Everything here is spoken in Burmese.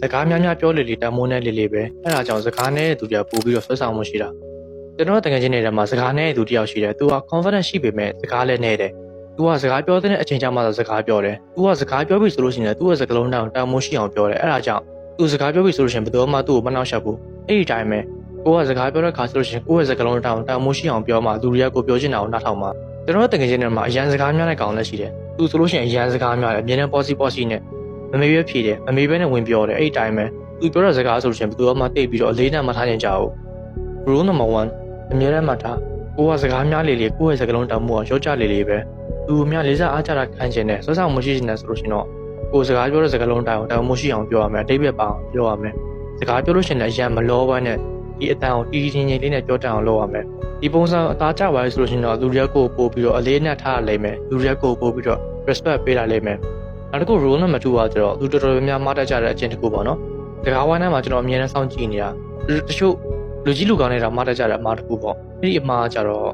စကားများများပြောလေလေတမိုးနဲ့လေလေပဲအဲ့ဒါကြောင့်စကားနဲ့သူတွေကပို့ပြီးတော့ဆွဆောင်မှုရှိတာကျွန်တော်တကယ်ချင်းနေတဲ့မှာစကားနဲ့သူတယောက်ရှိတယ်သူက confidence ရှိပေမဲ့စကားလည်းနဲ့တယ်သူကစကားပြောတဲ့အချိန်ကျမှသာစကားပြောတယ်သူကစကားပြောပြီဆိုလို့ရှိရင်သူ့ရဲ့စကားလုံးတောင်တမိုးရှိအောင်ပြောတယ်အဲ့ဒါကြောင့်သူစကားပြောပြီဆိုလို့ရှိရင်ဘယ်တော့မှသူ့ကိုမနှောက်ယှက်ဘူးအဲ့ဒီတိုင်းပဲကိုကစကားပြောတဲ့ခါဆိုလို့ရှိရင်ကိုယ့်ရဲ့စကားလုံးတောင်တမိုးရှိအောင်ပြောမှသူတွေကကိုပြောချင်တာကိုနားထောင်မှာကျွန်တော်တကယ်ချင်းနေမှာအရန်စကားများတဲ့ကောင်လည်းရှိတယ်သူဆိုလို့ရှိရင်အရန်စကားများတယ်အမြဲတမ်း possible possible နဲ့ မမေပဲဖြေတယ်မမေပဲနဲ့ဝင်ပြောတယ်အဲ့ဒီတိုင်းပဲသူပြောတဲ့စကားဆိုလို့ရှိရင်ဘယ်သူမှတိတ်ပြီးတော့အလေးနဲ့မထားနိုင်ကြဘူး rule number 1အမြဲတမ်းမှထားကိုကစကားများလေလေကိုယ့်ရဲ့စကားလုံးတောင်မှုကရော့ကြလေလေပဲသူအများလေးစားအားကြတာခံကျင်တယ်ဆွဆောက်မရှိချင်တယ်ဆိုလို့ရှိရင်တော့ကိုယ်စကားပြောတဲ့စကားလုံးတောင်တောင်မှုရှိအောင်ပြောရမယ်အတိတ်ပဲပါအောင်ပြောရမယ်စကားပြောလို့ရှိရင်လည်းအရန်မလောဘနဲ့ဒီအတန်ကိုတီးချင်းချင်းလေးနဲ့ပြောတတ်အောင်လုပ်ရမယ်ဒီပုံစံအသားကျပါလေဆိုလို့ရှိရင်တော့လူရက်ကိုပို့ပြီးတော့အလေးနဲ့ထားရလိမ့်မယ်လူရက်ကိုပို့ပြီးတော့ respect ပေးတာလိမ့်မယ် နောက်တစ်ခု rule number 2ကကျတော့သူတော်တော်များများမတတ်ကြတဲ့အကျင့်တစ်ခုပေါ့နော်။တကားဝိုင်းထဲမှာကျွန်တော်အမြဲတမ်းစောင့်ကြည့်နေတာ။တချို့လူကြီးလူကောင်းနေတာမတတ်ကြတဲ့အမှားတစ်ခုပေါ့။အဲ့ဒီအမှားကကျတော့